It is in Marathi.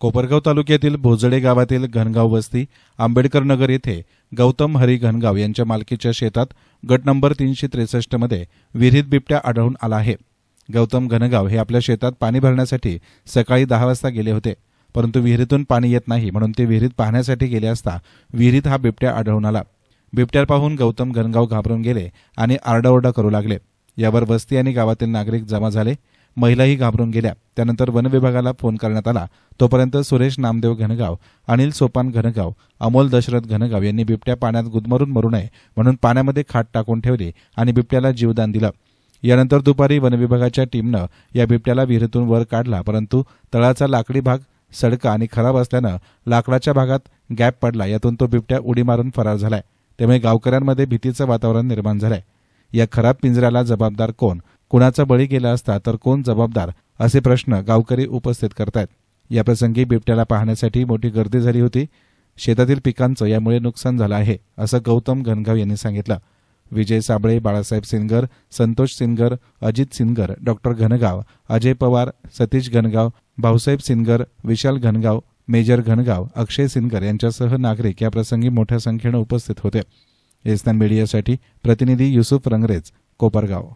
कोपरगाव तालुक्यातील भोजडे गावातील घनगाव वस्ती आंबेडकर नगर येथे गौतम हरी घनगाव यांच्या मालकीच्या शेतात गट नंबर तीनशे त्रेसष्टमध्ये विहिरीत बिबट्या आढळून आला आहे. गौतम घनगाव हे आपल्या शेतात पाणी भरण्यासाठी सकाळी दहा वाजता गेले होते परंतु विहिरीतून पाणी येत नाही म्हणून ते विहिरीत पाहण्यासाठी गेले असता विहिरीत हा बिबट्या आढळून आला. बिबट्या पाहून गौतम घनगाव घाबरून गेले आणि आरडाओरडा करू लागले. यावर वस्ती आणि गावातील नागरिक जमा झाले. महिलाही घाबरून गेल्या. त्यानंतर वन विभागाला फोन करण्यात आला. तोपर्यंत सुरेश नामदेव घनगाव अनिल सोपान घनगाव अमोल दशरथ घनगाव यांनी बिबट्या पाण्यात गुदमरून मरू नये म्हणून पाण्यामध्ये खाट टाकून ठेवली आणि बिबट्याला जीवदान दिलं. यानंतर दुपारी वनविभागाच्या टीमनं या बिबट्याला विहिरीतून वर काढला परंतु तळाचा लाकडी भाग सडका आणि खराब असल्यानं लाकडाच्या भागात गॅप पडला. यातून तो बिबट्या उडी मारून फरार झालाय. त्यामुळे गावकऱ्यांमध्ये भीतीचं वातावरण निर्माण झालंय. या खराब पिंजऱ्याला जबाबदार कोण? कुणाचा बळी गेला असता तर कोण जबाबदार? असे प्रश्न गावकरी उपस्थित करतायत. याप्रसंगी बिबट्याला पाहण्यासाठी मोठी गर्दी झाली होती. शेतातील पिकांचं यामुळे नुकसान झालं आहे असं गौतम घनगाव यांनी सांगितलं. विजय साबळे बाळासाहेब सिनगर संतोष सिनगर अजित सिनगर डॉक्टर घनगाव अजय पवार सतीश घनगाव भाऊसाहेब सिनगर विशाल घनगाव मेजर घनगाव अक्षय सिनगर यांच्यासह नागरिक या प्रसंगी मोठ्या संख्येनं उपस्थित होते. एसनान मीडियासाठी प्रतिनिधी युसुफ रंगरेज कोपरगाव.